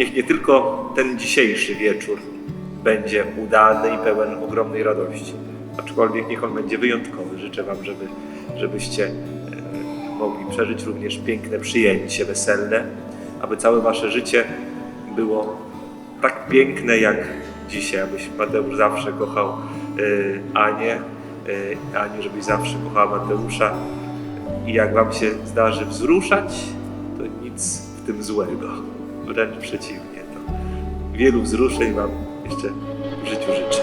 Niech nie tylko ten dzisiejszy wieczór będzie udany i pełen ogromnej radości, aczkolwiek niech on będzie wyjątkowy. Życzę Wam, żeby, żebyście e, mogli przeżyć również piękne przyjęcie weselne, aby całe Wasze życie było tak piękne jak dzisiaj, abyś Mateusz zawsze kochał Anię, e, Aniu, żebyś zawsze kochała Mateusza i jak Wam się zdarzy wzruszać, to nic w tym złego. Wręcz przeciwnie. To wielu wzruszeń Wam jeszcze w życiu życzę.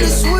money sweet.